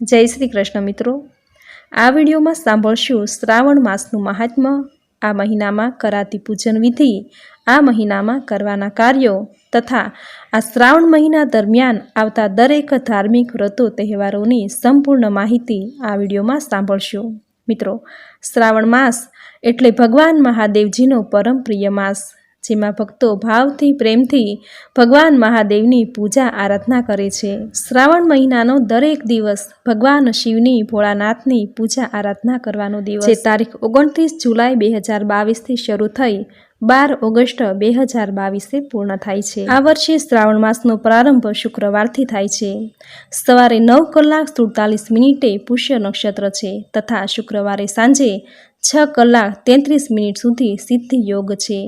જય શ્રી કૃષ્ણ મિત્રો. આ વિડીયોમાં સાંભળશું શ્રાવણ માસનું મહાત્મ્ય આ મહિનામાં કરાતી પૂજન વિધિ, આ મહિનામાં કરવાના કાર્યો તથા આ શ્રાવણ મહિના દરમિયાન આવતા દરેક ધાર્મિક વ્રતો, તહેવારોની સંપૂર્ણ માહિતી આ વિડીયોમાં સાંભળશું. મિત્રો, શ્રાવણ માસ એટલે ભગવાન મહાદેવજીનો પરમ પ્રિય માસ. જેમાં ભક્તો ભાવથી, પ્રેમથી ભગવાન મહાદેવની પૂજા આરાધના કરે છે. શ્રાવણ મહિનાનો દરેક દિવસ ભગવાન શિવની ભોળાનાથની પૂજા આરાધના કરવાનો દિવસ જે તારીખ ઓગણત્રીસ જુલાઈ બે હજાર બાવીસથી શરૂ થઈ બાર ઓગસ્ટ બે હજાર બાવીસે પૂર્ણ થાય છે. આ વર્ષે શ્રાવણ માસનો પ્રારંભ શુક્રવારથી થાય છે. સવારે નવ કલાક સુડતાલીસ મિનિટે પુષ્ય નક્ષત્ર છે તથા શુક્રવારે સાંજે છ કલાક તેત્રીસ મિનિટ સુધી સિદ્ધિ યોગ છે.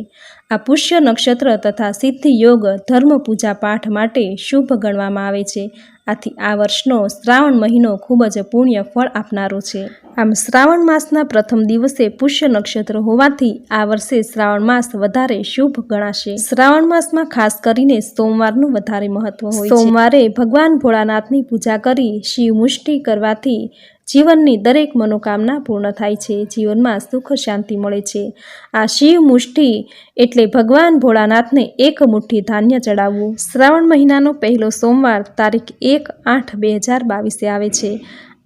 આ પુષ્ય નક્ષત્ર તથા સિદ્ધિ યોગ ધર્મ પૂજા પાઠ માટે શુભ ગણવામાં આવે છે. આથી આ વર્ષનો શ્રાવણ મહિનો ખૂબ જ પુણ્ય ફળ આપનારો છે. આમ શ્રાવણ માસના પ્રથમ દિવસે પુષ્ય નક્ષત્ર હોવાથી આ વર્ષે શ્રાવણ માસ વધારે શુભ ગણાશે. શ્રાવણ માસમાં ખાસ કરીને સોમવારનું વધારે મહત્વ હોય સોમવારે ભગવાન ભોળાનાથની પૂજા કરી શિવ મુષ્ટિ કરવાથી જીવનની દરેક મનોકામના પૂર્ણ થાય છે. જીવનમાં સુખ શાંતિ મળે છે. આ શિવ મુષ્ટિ એટલે ભગવાન ભોળાનાથને એક મુઠ્ઠી ધાન્ય ચડાવવું. શ્રાવણ મહિનાનો પહેલો સોમવાર, તારીખ એક આઠ બે હજાર બાવીસે આવે છે.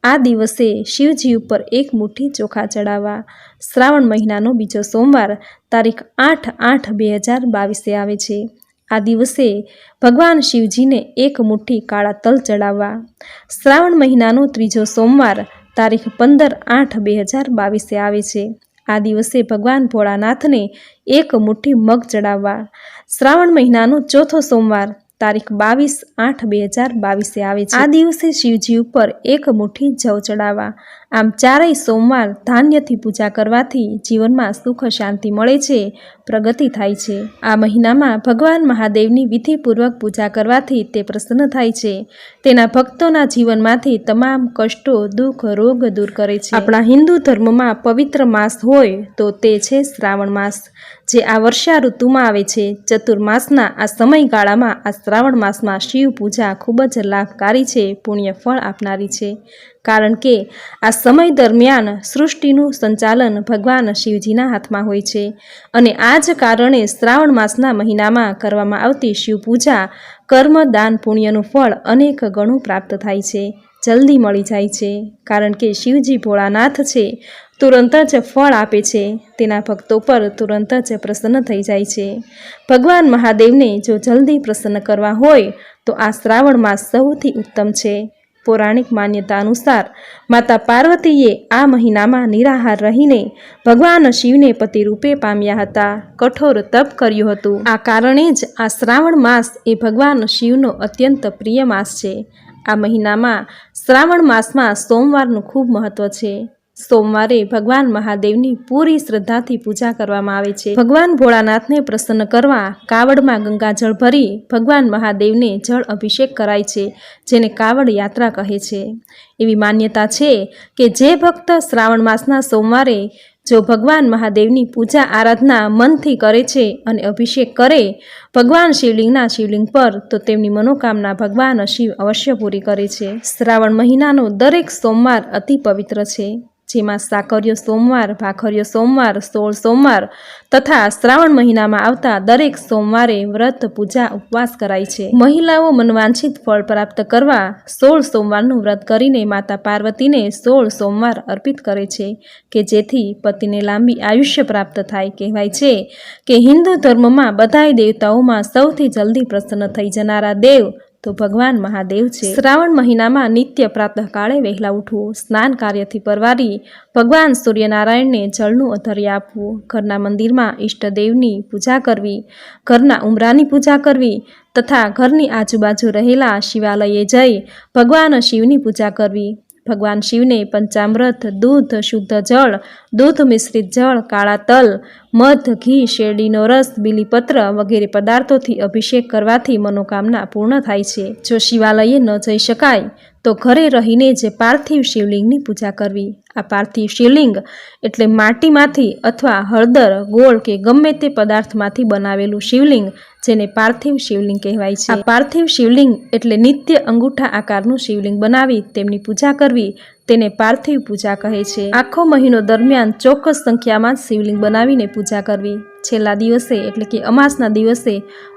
આ દિવસે શિવજી ઉપર એક મુઠ્ઠી ચોખા ચડાવવા. શ્રાવણ મહિનાનો બીજો સોમવાર, તારીખ આઠ આઠ બે હજાર બાવીસે આવે છે. આ દિવસે ભગવાન શિવજીને એક મુઠ્ઠી કાળા તલ ચડાવવા. શ્રાવણ મહિનાનો ત્રીજો સોમવાર, તારીખ પંદર આઠ બે હજાર બાવીસે આવે છે. આ દિવસે ભગવાન ભોળાનાથને એક મુઠ્ઠી મગ ચડાવવા. શ્રાવણ મહિનાનો ચોથો સોમવાર, તારીખ બાવીસ આઠ બે હજાર બાવીસે આવે છે. આ દિવસે શિવજી ઉપર એક મુઠ્ઠી જવ ચડાવવા. આમ ચારેય સોમવાર ધાન્યથી પૂજા કરવાથી જીવનમાં સુખ શાંતિ મળે છે, પ્રગતિ થાય છે. આ મહિનામાં ભગવાન મહાદેવની વિધિપૂર્વક પૂજા કરવાથી તે પ્રસન્ન થાય છે. તેના ભક્તોના જીવનમાંથી તમામ કષ્ટો, દુઃખ, રોગ દૂર કરે છે. આપણા હિન્દુ ધર્મમાં પવિત્ર માસ હોય તો તે છે શ્રાવણ માસ, જે આ વર્ષા ઋતુમાં આવે છે. ચતુર્માસના આ સમયગાળામાં આ શ્રાવણ માસમાં શિવ પૂજા ખૂબ જ લાભકારી છે પુણ્ય ફળ આપનારી છે. કારણ કે આ સમય દરમિયાન સૃષ્ટિનું સંચાલન ભગવાન શિવજીના હાથમાં હોય છે અને આ જ કારણે શ્રાવણ માસના મહિનામાં કરવામાં આવતી શિવ પૂજા, કર્મ, દાન, પુણ્યનું ફળ અનેક ગણું પ્રાપ્ત થાય છે, જલ્દી મળી જાય છે. કારણ કે શિવજી ભોળાનાથ છે, તુરંત જ ફળ આપે છે, તેના ભક્તો પર તુરંત જ પ્રસન્ન થઈ જાય છે. ભગવાન મહાદેવને જો જલ્દી પ્રસન્ન કરવા હોય, તો આ શ્રાવણ માસ સૌથી ઉત્તમ છે. પૌરાણિક માન્યતા અનુસાર માતા પાર્વતીએ આ મહિનામાં નિરાહાર રહીને ભગવાન શિવને પતિ રૂપે પામ્યા હતા. કઠોર તપ કર્યું હતું. આ કારણે જ આ શ્રાવણ માસ એ ભગવાન શિવનો અત્યંત પ્રિય માસ છે. આ મહિનામાં શ્રાવણ માસમાં સોમવારનું ખૂબ મહત્વ છે. સોમવારે ભગવાન મહાદેવની પૂરી શ્રદ્ધાથી પૂજા કરવામાં આવે છે. ભગવાન ભોળાનાથને પ્રસન્ન કરવા કાવડમાં ગંગાજળ ભરી ભગવાન મહાદેવને જળ અભિષેક કરાય છે, જેને કાવડ યાત્રા કહે છે. એવી માન્યતા છે કે જે ભક્ત શ્રાવણ માસના સોમવારે જો ભગવાન મહાદેવની પૂજા આરાધના મનથી કરે છે અને અભિષેક કરે, ભગવાન શિવલિંગના શિવલિંગ પર તો તેમની મનોકામના ભગવાન શિવ અવશ્ય પૂરી કરે છે. શ્રાવણ મહિનાનો દરેક સોમવાર અતિ પવિત્ર છે. જેમાં સાકરિયો સોમવાર, ભાખરિયો સોમવાર, સોળ સોમવાર તથા શ્રાવણ મહિનામાં આવતા દરેક સોમવારે વ્રત, પૂજા, ઉપવાસ કરાય છે. મહિલાઓ મનવાંછિત ફળ પ્રાપ્ત કરવા સોળ સોમવારનું વ્રત કરીને માતા પાર્વતીને સોળ સોમવાર અર્પિત કરે છે કે જેથી પતિને લાંબી આયુષ્ય પ્રાપ્ત થાય. કહેવાય છે કે હિન્દુ ધર્મમાં બધાય દેવતાઓમાં સૌથી જલ્દી પ્રસન્ન થઈ જનારા દેવ તો ભગવાન મહાદેવ છે. શ્રાવણ મહિનામાં નિત્ય પ્રાતઃકાળે વહેલા ઉઠવું, સ્નાન કાર્યથી પરવારી, ભગવાન સૂર્યનારાયણને જળનું અધર્ય આપવું, ઘરના મંદિરમાં ઈષ્ટદેવની પૂજા કરવી, ઘરના ઉમરાની પૂજા કરવી, તથા ઘરની આજુબાજુ રહેલા શિવાલયે જઈ ભગવાન શિવની પૂજા કરવી. ભગવાન શિવને પંચામૃત, દૂધ, શુદ્ધ જળ, દૂધ મિશ્રિત જળ, કાળા તલ, મધ, ઘી, શેરડીનો રસ, બીલીપત્ર વગેરે પદાર્થોથી અભિષેક કરવાથી મનોકામના પૂર્ણ થાય છે. જો શિવાલયે ન જઈ શકાય તો ઘરે રહીને જે પાર્થિવ શિવલિંગની પૂજા કરવી. આ પાર્થિવ શિવલિંગ એટલે માટીમાંથી અથવા હળદર, ગોળ કે ગમે તે પદાર્થમાંથી બનાવેલું શિવલિંગ, જેને પાર્થિવ શિવલિંગ કહેવાય છે. આ પાર્થિવ શિવલિંગ એટલે નિત્ય અંગૂઠા આકારનું શિવલિંગ બનાવી તેમની પૂજા કરવી, તેને પાર્થિવ પૂજા કહે છે. આખો મહિનો દરમિયાન ચોક્કસ સંખ્યામાં શિવલિંગ બનાવીને પૂજા કરવી. છેલ્લા દિવસે એટલે કે અમાસના દિવસે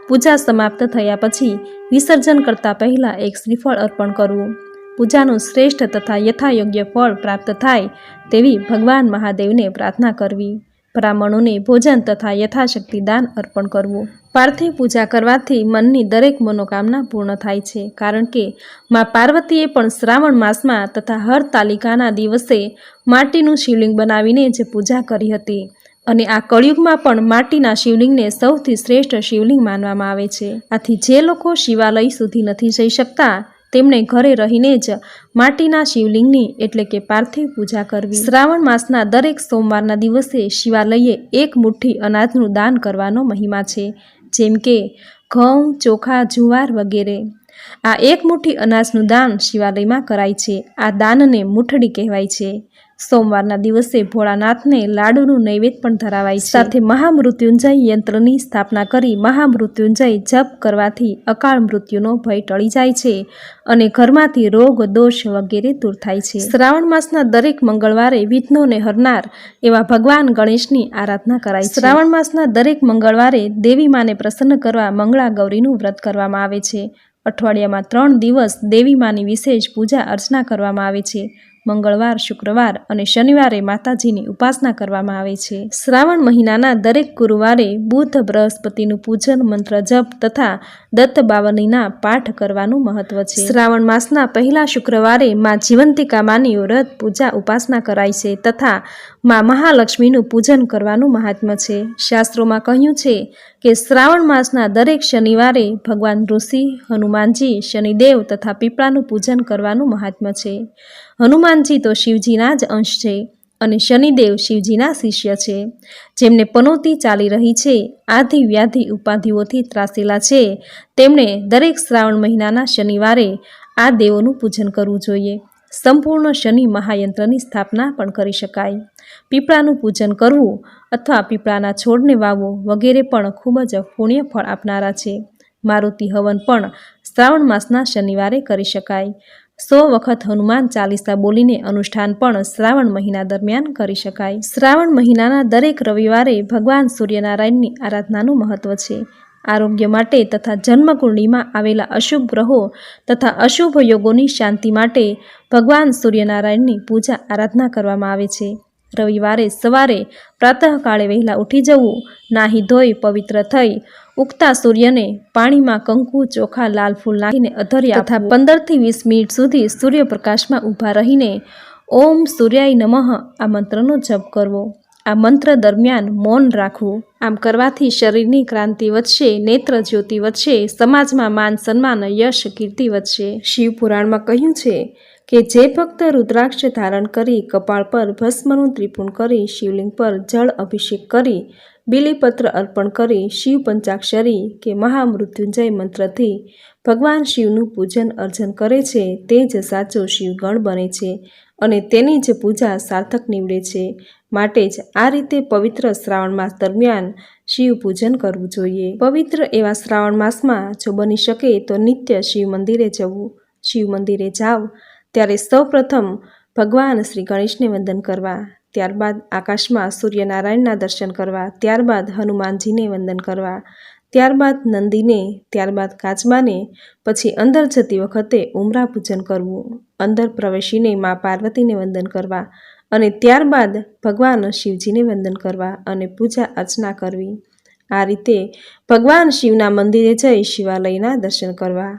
પૂજા સમાપ્ત થયા પછી વિસર્જન કરતા પહેલાં એક શ્રીફળ અર્પણ કરવું. પૂજાનું શ્રેષ્ઠ તથા યથાયોગ્ય ફળ પ્રાપ્ત થાય તેવી ભગવાન મહાદેવને પ્રાર્થના કરવી. બ્રાહ્મણોને ભોજન તથા યથાશક્તિ દાન અર્પણ કરવું. પાર્થિવ પૂજા કરવાથી મનની દરેક મનોકામના પૂર્ણ થાય છે, કારણ કે મા પાર્વતીએ પણ શ્રાવણ માસમાં તથા હર તાલિકાના દિવસે માટીનું શિવલિંગ બનાવીને જે પૂજા કરી હતી અને આ કળિયુગમાં પણ માટીના શિવલિંગને સૌથી શ્રેષ્ઠ શિવલિંગ માનવામાં આવે છે. આથી જે લોકો શિવાલય સુધી નથી જઈ શકતા તેમણે ઘરે રહીને જ માટીના શિવલિંગની એટલે કે પાર્થિવ પૂજા કરવી. શ્રાવણ માસના દરેક સોમવારના દિવસે શિવાલયે એક મુઠ્ઠી અનાજનું દાન કરવાનો મહિમા છે, જેમ કે ઘઉં, ચોખા, જુવાર વગેરે. આ એક મુઠ્ઠી અનાજનું દાન શિવાલયમાં કરાય છે. આ દાનને મુઠડી કહેવાય છે. સોમવારના દિવસે ભોળાનાથને લાડુનું નૈવેદ્ય પણ ધરાવાય સાથે મહામૃત્યુંજય યંત્રની સ્થાપના કરી મહામૃત્યુંજય જપ કરવાથી અકાળ મૃત્યુનો ભય ટળી જાય છે અને ઘરમાંથી રોગ, દોષ વગેરે દૂર થાય છે. શ્રાવણ માસના દરેક મંગળવારે વિઘ્નોને હરનાર એવા ભગવાન ગણેશની આરાધના કરાય શ્રાવણ માસના દરેક મંગળવારે દેવી માને પ્રસન્ન કરવા મંગળા ગૌરીનું વ્રત કરવામાં આવે છે. અઠવાડિયામાં ત્રણ દિવસ દેવી માની વિશેષ પૂજા અર્ચના કરવામાં આવે છે. મંગળવાર, શુક્રવાર અને શનિવારે માતાજીની ઉપાસના કરવામાં આવે છે. શ્રાવણ મહિનાના દરેક ગુરુવારે બુધ, બૃહસ્પતિનું પૂજન, મંત્ર જપ તથા દત્ત બાવનીના પાઠ કરવાનું મહત્વ છે. શ્રાવણ માસના પહેલા શુક્રવારે માં જીવંતિકા માની વ્રત પૂજા, ઉપાસના કરાય છે તથા માં મહાલક્ષ્મીનું પૂજન કરવાનું મહાત્મ્ય છે. શાસ્ત્રોમાં કહ્યું છે કે શ્રાવણ માસના દરેક શનિવારે ભગવાન ઋષિ, હનુમાનજી, શનિદેવ તથા પીપળાનું પૂજન કરવાનું મહાત્મ્ય છે. હનુમાનજી તો શિવજીના જ અંશ છે અને શનિદેવ શિવજીના શિષ્ય છે. જેમને પનોતી ચાલી રહી છે, આધિ વ્યાધિ ઉપાધિઓથી ત્રાસેલા છે તેમણે દરેક શ્રાવણ મહિનાના શનિવારે આ દેવોનું પૂજન કરવું જોઈએ. સંપૂર્ણ શનિ મહાયંત્રની સ્થાપના પણ કરી શકાય. પીપળાનું પૂજન કરવું અથવા પીપળાના છોડને વાવવો વગેરે પણ ખૂબ જ પુણ્ય ફળ આપનારા છે. મારુતિ હવન પણ શ્રાવણ માસના શનિવારે કરી શકાય. સો વખત હનુમાન ચાલીસા બોલીને અનુષ્ઠાન પણ શ્રાવણ મહિના દરમિયાન કરી શકાય. શ્રાવણ મહિનાના દરેક રવિવારે ભગવાન સૂર્યનારાયણની આરાધનાનું મહત્વ છે. આરોગ્ય માટે તથા જન્મકુંડળીમાં આવેલા અશુભ ગ્રહો તથા અશુભ યોગોની શાંતિ માટે ભગવાન સૂર્યનારાયણની પૂજા આરાધના કરવામાં આવે છે. રવિવારે સવારે પ્રાતઃકાળે વહેલા ઉઠી જવું નાહી ધોઈ પવિત્ર થઈ ઉગતા સૂર્યને પાણીમાં કંકુ ચોખા લાલ ફૂલ નાખીને અધર્યા તથા પંદરથી વીસ મિનિટ સુધી સૂર્યપ્રકાશમાં ઊભા રહીને ઓમ સૂર્યાય નમઃ આ મંત્રનો જપ કરવો. આ મંત્ર દરમિયાન મૌન રાખવું. આમ કરવાથી શરીરની ક્રાંતિ વધશે નેત્ર જ્યોતિ વધશે સમાજમાં માન સન્માન યશ કીર્તિ વધશે. શિવ પુરાણમાં કહ્યું છે કે જે ભક્ત રુદ્રાક્ષ ધારણ કરી કપાળ પર ભસ્મનું ત્રિપુણ કરી શિવલિંગ પર જળ અભિષેક કરી, બિલીપત્ર અર્પણ કરી, શિવ પંચાક્ષરી કે મહામૃત્યુંજય મંત્રથી ભગવાન શિવનું પૂજન અર્ચન કરે છે, તે જ સાચો શિવગણ બને છે અને તેની જ પૂજા સાર્થક નીવડે છે. માટે જ આ રીતે પવિત્ર શ્રાવણ માસ દરમિયાન શિવ પૂજન કરવું જોઈએ. પવિત્ર એવા શ્રાવણ માસમાં જો બની શકે તો નિત્ય શિવ મંદિરે જવું, શિવ મંદિરે જાવ ત્યારે સૌપ્રથમ ભગવાન શ્રી ગણેશને વંદન કરવા, ત્યારબાદ આકાશમાં સૂર્યનારાયણના દર્શન કરવા, ત્યારબાદ હનુમાનજીને વંદન કરવા, ત્યારબાદ નંદીને, ત્યારબાદ કાચબાને, પછી અંદર જતી વખતે ઉમરા પૂજન કરવું, અંદર પ્રવેશીને મા પાર્વતીને વંદન કરવા અને ત્યારબાદ ભગવાન શિવજીને વંદન કરવા અને પૂજા અર્ચના કરવી. આ રીતે ભગવાન શિવના મંદિરે જઈ શિવાલયના દર્શન કરવા.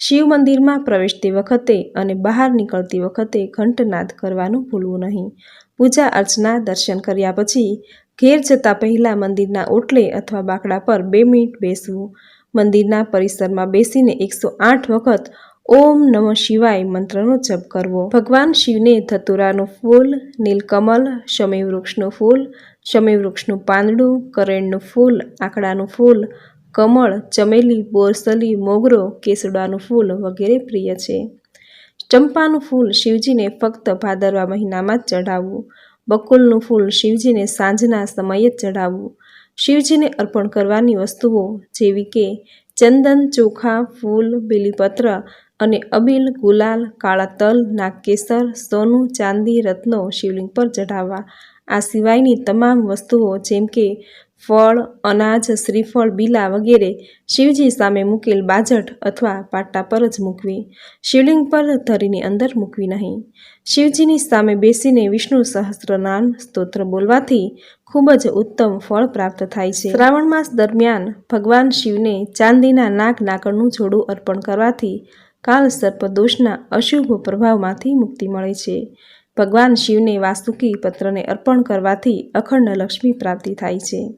શિવ મંદિરમાં પ્રવેશતી વખતે અને બહાર નીકળતી વખતે ઘંટનાદ કરવાનું ભૂલવું નહીં. પૂજા અર્ચના દર્શન કર્યા પછી ઘેર જતાં પહેલાં મંદિરના ઓટલે અથવા બાકડા પર બે મિનિટ બેસવું. મંદિરના પરિસરમાં બેસીને એકસો આઠ વખત ઓમ નમઃ શિવાય મંત્રનો જપ કરવો. ભગવાન શિવને ધતુરાનું ફૂલ, નીલકમલ શમી વૃક્ષનું ફૂલ શમી વૃક્ષનું પાંદડું, કરેણનું ફૂલ, આકડાનું ફૂલ કમળ, ચમેલી, બોરસલી, મોગરો કેસુડાનું ફૂલ વગેરે પ્રિય છે. ચંપાનું ફૂલ શિવજીને ફક્ત ભાદરવા મહિનામાં જ ચઢાવવું. બકુલનું ફૂલ શિવજીને સાંજના સમયે જ ચઢાવવું. શિવજીને અર્પણ કરવાની વસ્તુઓ જેવી કે ચંદન, ચોખા, ફૂલ, બીલીપત્ર અને અબીલ, ગુલાલ, કાળા તલ, નાગકેસર, સોનું, ચાંદી, રત્નો શિવલિંગ પર ચઢાવવા. આ સિવાયની તમામ વસ્તુઓ જેમ કે ફળ, અનાજ, શ્રીફળ, બીલા વગેરે શિવજી સામે મૂકેલ બાજટ અથવા પાટા પર જ મૂકવી. શિવલિંગ પર ધરીની અંદર મૂકવી નહીં. શિવજીની સામે બેસીને વિષ્ણુ સહસ્ત્રનામ સ્તોત્ર બોલવાથી ખૂબ જ ઉત્તમ ફળ પ્રાપ્ત થાય છે. શ્રાવણ માસ દરમિયાન ભગવાન શિવને ચાંદીના નાક નાકણનું જોડું અર્પણ કરવાથી કાલ સર્પદોષના અશુભ પ્રભાવમાંથી મુક્તિ મળે છે. ભગવાન શિવને વાસુકી પત્રને અર્પણ કરવાથી અખંડ લક્ષ્મી પ્રાપ્તિ થાય છે.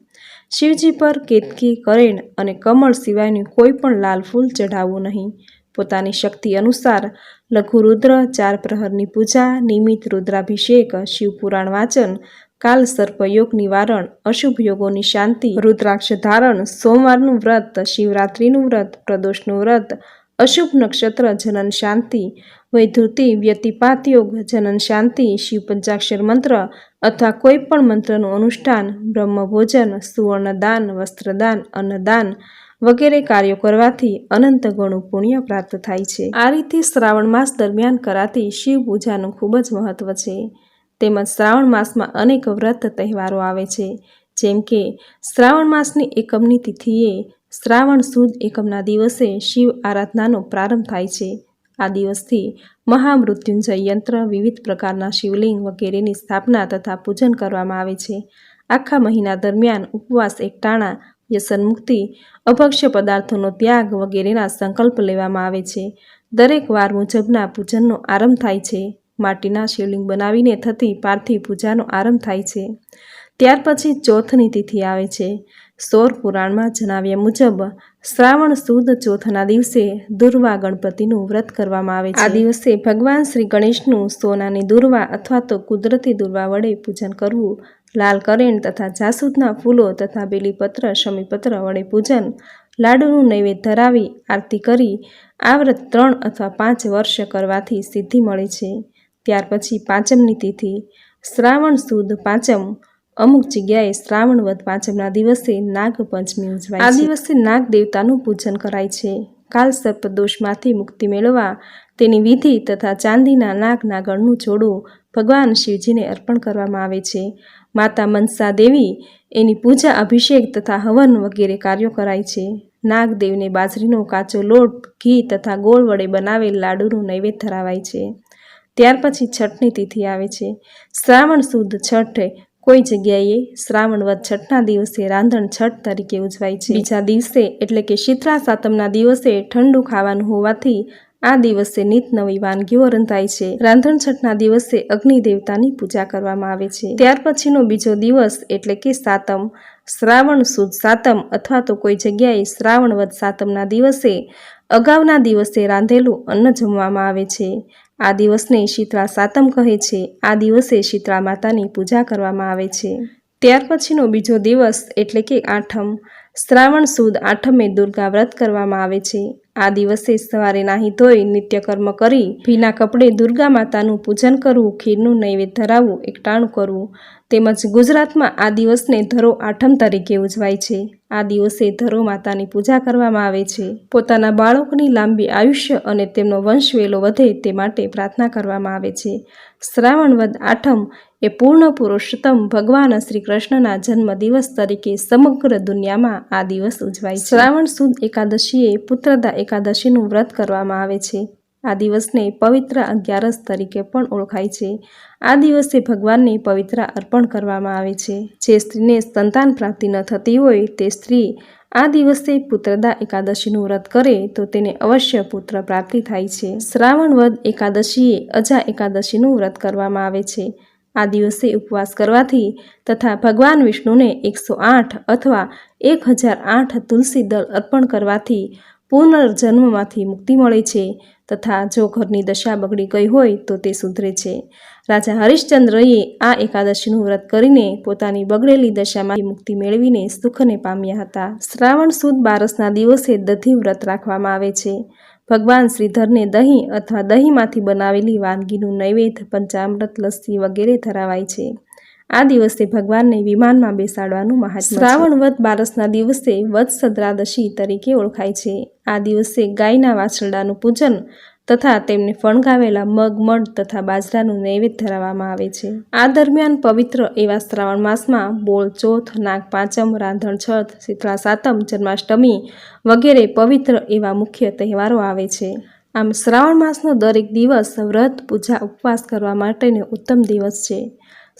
શિવજી પર કેતકી કરેણ અને કમળ સિવાયનું કોઈ પણ લાલ ફૂલ ચઢાવવું નહીં. પોતાની શક્તિ અનુસાર લઘુરુદ્ર ચાર પ્રહરની પૂજા, નિયમિત રુદ્રાભિષેક, શિવપુરાણ વાંચન, કાલ સર્પયોગ નિવારણ, અશુભ યોગોની શાંતિ, રુદ્રાક્ષ ધારણ, સોમવારનું વ્રત, શિવરાત્રિનું વ્રત, પ્રદોષનું વ્રત, અશુભ નક્ષત્ર જનન શાંતિ વૈધૃતિ વ્યતિપાત યોગ જનન શાંતિ, શિવ પંચાક્ષર મંત્ર અથવા કોઈ પણ મંત્રનું અનુષ્ઠાન, બ્રહ્મભોજન, સુવર્ણદાન, વસ્ત્રદાન, અન્નદાન વગેરે કાર્યો કરવાથી અનંત ગણું પુણ્ય પ્રાપ્ત થાય છે. આ રીતે શ્રાવણ માસ દરમિયાન કરાતી શિવ પૂજાનું ખૂબ જ મહત્વ છે. તેમજ શ્રાવણ માસમાં અનેક વ્રત તહેવારો આવે છે. જેમ કે, શ્રાવણ માસની એકમની તિથિએ શ્રાવણ સુદ એકમના દિવસે શિવ આરાધનાનો પ્રારંભ થાય છે. આ દિવસથી મહામૃત્યુંજય યંત્ર વિવિધ પ્રકારના શિવલિંગ વગેરેની સ્થાપના તથા પૂજન કરવામાં આવે છે. આખા મહિના દરમિયાન ઉપવાસ, એકટાણા, વ્યસન મુક્તિ, અભક્ષ્ય પદાર્થોનો ત્યાગ વગેરેના સંકલ્પ લેવામાં આવે છે. દરેક વાર મુજબના પૂજનનો આરંભ થાય છે. માટીના શિવલિંગ બનાવીને થતી પાર્થિવ પૂજાનો આરંભ થાય છે. ત્યાર પછી ચોથની તિથિ આવે છે. સૌર પુરાણમાં જણાવ્યા મુજબ શ્રાવણ સુદ ચોથના દિવસે દુર્વા ગણપતિનું વ્રત કરવામાં આવે છે. આ દિવસે ભગવાન શ્રી ગણેશનું સોનાની દુર્વા અથવા તો કુદરતી દુર્વા વડે પૂજન કરવું, લાલ કરેણ તથા જાસૂદના ફૂલો તથા બેલીપત્ર, શમીપત્ર વડે પૂજન, લાડુનું નૈવેદ્ય ધરાવી આરતી કરી આ વ્રત ત્રણ અથવા પાંચ વર્ષ કરવાથી સિદ્ધિ મળે છે. ત્યાર પછી પાંચમની તિથિ, શ્રાવણ સુદ પાંચમ અમુક જગ્યાએ શ્રાવણ વદ પાંચમના દિવસે નાગપંચમી ઉજવાય આ દિવસે નાગ દેવતાનું પૂજન કરાય છે. કાલ સર્પદોષમાંથી મુક્તિ મેળવવા તેની વિધિ તથા ચાંદીના નાગ નાગણનું જોડું ભગવાન શિવજીને અર્પણ કરવામાં આવે છે. માતા મનસા દેવી એની પૂજા અભિષેક તથા હવન વગેરે કાર્યો કરાય છે. નાગદેવને બાજરીનો કાચો લોટ ઘી તથા ગોળ વડે બનાવેલ લાડુનું નૈવેદ્ય ધરાવાય છે. ત્યાર પછી છઠની તિથિ આવે છે. શ્રાવણ સુદ છઠ કોઈ જગ્યાએ શ્રાવણ વધ છઠના દિવસે રાંધણ છઠ તરીકે ઉજવાય છે. બીજા દિવસે એટલે કે શીતળા સાતમના દિવસે ઠંડુ ખાવાનું હોવાથી આ દિવસે નીત નવી વાનગીઓ રંધાય છે. રાંધણ છઠના દિવસે અગ્નિ દેવતાની પૂજા કરવામાં આવે છે. ત્યાર પછીનો બીજો દિવસ એટલે કે સાતમ. શ્રાવણ સુદ સાતમ અથવા તો કોઈ જગ્યાએ શ્રાવણ વધ સાતમના દિવસે અગાઉના દિવસે રાંધેલું અન્ન જમવામાં આવે છે. આ દિવસને શીતળા સાતમ કહે છે. આ દિવસે શીતળા માતાની પૂજા કરવામાં આવે છે. ત્યાર પછીનો બીજો દિવસ એટલે કે આઠમ. શ્રાવણ સુદ આઠમે દુર્ગા વ્રત કરવામાં આવે છે. આ દિવસે સવારે નાહી ધોઈ નિત્યકર્મ કરી ભીના કપડે દુર્ગા માતાનું પૂજન કરવું, ખીરનું નૈવેદ્ય ધરાવવું, એકટાણું કરવું. તેમજ ગુજરાતમાં આ દિવસને ધરો આઠમ તરીકે ઉજવાય છે. આ દિવસે ધરો માતાની પૂજા કરવામાં આવે છે. પોતાના બાળકોની લાંબી આયુષ્ય અને તેમનો વંશ વેલો વધે તે માટે પ્રાર્થના કરવામાં આવે છે. શ્રાવણ વદ આઠમ એ પૂર્ણ પુરુષોત્તમ ભગવાન શ્રી કૃષ્ણના જન્મ દિવસ તરીકે સમગ્ર દુનિયામાં આ દિવસ ઉજવાય છે. શ્રાવણ સુદ એકાદશીએ પુત્રદા એકાદશીનું વ્રત કરવામાં આવે છે. આ દિવસને પવિત્ર અગિયારસ તરીકે પણ ઓળખાય છે. આ દિવસે ભગવાનને પવિત્ર અર્પણ કરવામાં આવે છે. જે સ્ત્રીને સંતાન પ્રાપ્તિ ન થતી હોય તે સ્ત્રી આ દિવસે પુત્રદા એકાદશીનું વ્રત કરે તો તેને અવશ્ય પુત્ર પ્રાપ્તિ થાય છે. શ્રાવણ વદ એકાદશીએ અજા એકાદશીનું વ્રત કરવામાં આવે છે. આ દિવસે ઉપવાસ કરવાથી તથા ભગવાન વિષ્ણુને એકસો આઠ અથવા એક હજાર આઠ તુલસી દળ અર્પણ કરવાથી પુનર્જન્મમાંથી મુક્તિ મળે છે. તથા જો ઘરની દશા બગડી ગઈ હોય તો તે સુધરે છે. રાજા હરિશ્ચંદ્રએ આ એકાદશીનું વ્રત કરીને પોતાની બગડેલી દશામાંથી મુક્તિ મેળવીને સુખને પામ્યા હતા. શ્રાવણ સુદ બારસના દિવસે દધી વ્રત રાખવામાં આવે છે. ભગવાન શ્રીધરને દહીં અથવા દહીંમાંથી બનાવેલી વાનગીનું નૈવેદ્ય, પંચામૃત, લસ્સી વગેરે ધરાવાય છે. આ દિવસે ભગવાનને વિમાનમાં બેસાડવાનું મહાત્મ્ય શ્રાવણ વધ બારસના દિવસે વધ સદ્રાદશી તરીકે ઓળખાય છે. આ દિવસે ગાયના વાછરડાનું પૂજન તથા તેમને ફણગાવેલા મગ મઠ તથા બાજરાનું નૈવેદ્ય ધરાવવામાં આવે છે. આ દરમિયાન પવિત્ર એવા શ્રાવણ માસમાં બોળ, ચોથ, નાગ, પાંચમ, રાંધણ, છઠ, શીતળા, સાતમ, જન્માષ્ટમી વગેરે પવિત્ર એવા મુખ્ય તહેવારો આવે છે. આમ શ્રાવણ માસનો દરેક દિવસ વ્રત, પૂજા, ઉપવાસ કરવા માટેનો ઉત્તમ દિવસ છે.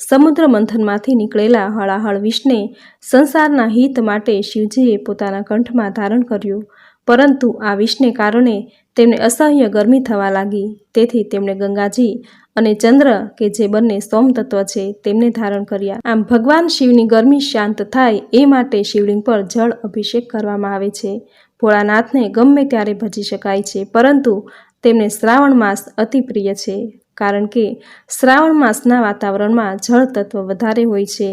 સમુદ્ર મંથનમાંથી નીકળેલા હળાહળ વિષને સંસારના હિત માટે શિવજીએ પોતાના કંઠમાં ધારણ કર્યું. પરંતુ આ વિષને કારણે તેમને અસહ્ય ગરમી થવા લાગી. તેથી તેમણે ગંગાજી અને ચંદ્ર, કે જે બંને સોમ છે, તેમને ધારણ કર્યા. આમ ભગવાન શિવની ગરમી શાંત થાય એ માટે શિવલિંગ પર જળ અભિષેક કરવામાં આવે છે. ભોળાનાથને ગમે ત્યારે ભજી શકાય છે, પરંતુ તેમને શ્રાવણ માસ અતિ પ્રિય છે. કારણ કે શ્રાવણ માસના વાતાવરણમાં જળ તત્વ વધારે હોય છે.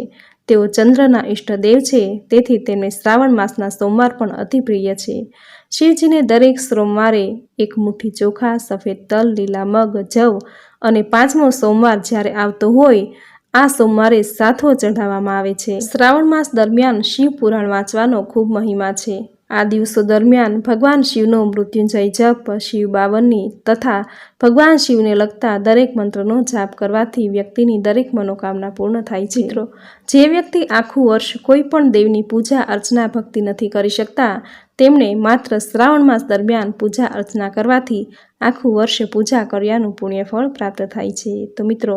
તેઓ ચંદ્રના ઇષ્ટદેવ છે, તેથી તેમને શ્રાવણ માસના સોમવાર પણ અતિ પ્રિય છે. શિવજીને દરેક સોમવારે એક મુઠ્ઠી ચોખા, સફેદ તલ, લીલા મગ, જવ અને પાંચમો સોમવાર જ્યારે આવતો હોય, આ સોમવારે સાથો ચઢાવવામાં આવે છે. શ્રાવણ માસ દરમિયાન શિવ પુરાણ વાંચવાનો ખૂબ મહિમા છે. આ દિવસો દરમિયાન ભગવાન શિવનો મૃત્યુંજય જપ, શિવ બાવનની તથા ભગવાન શિવને લગતા દરેક મંત્રનો જાપ કરવાથી વ્યક્તિની દરેક મનોકામના પૂર્ણ થાય છે. જે વ્યક્તિ આખું વર્ષ કોઈ પણ દેવની પૂજા અર્ચના ભક્તિ નથી કરી શકતા તેમણે માત્ર શ્રાવણ માસ દરમિયાન પૂજા અર્ચના કરવાથી આખું વર્ષ પૂજા કર્યાનું પુણ્યફળ પ્રાપ્ત થાય છે. તો મિત્રો,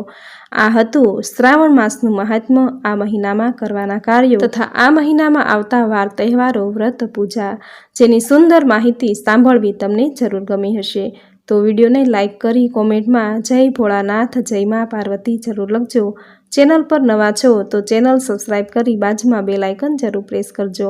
આ હતું શ્રાવણ માસનું મહાત્મ્ય આ મહિનામાં કરવાના કાર્યો તથા આ મહિનામાં આવતા વાર તહેવારો, વ્રત, પૂજા જેની સુંદર માહિતી સાંભળવી તમને જરૂર ગમી હશે. તો વિડીયોને લાઇક કરી કોમેન્ટમાં જય ભોળાનાથ, જય મા પાર્વતી જરૂર લખજો. ચેનલ પર નવા છો તો ચેનલ સબસ્ક્રાઈબ કરી બાજુમાં બેલાઇકન જરૂર પ્રેસ કરજો.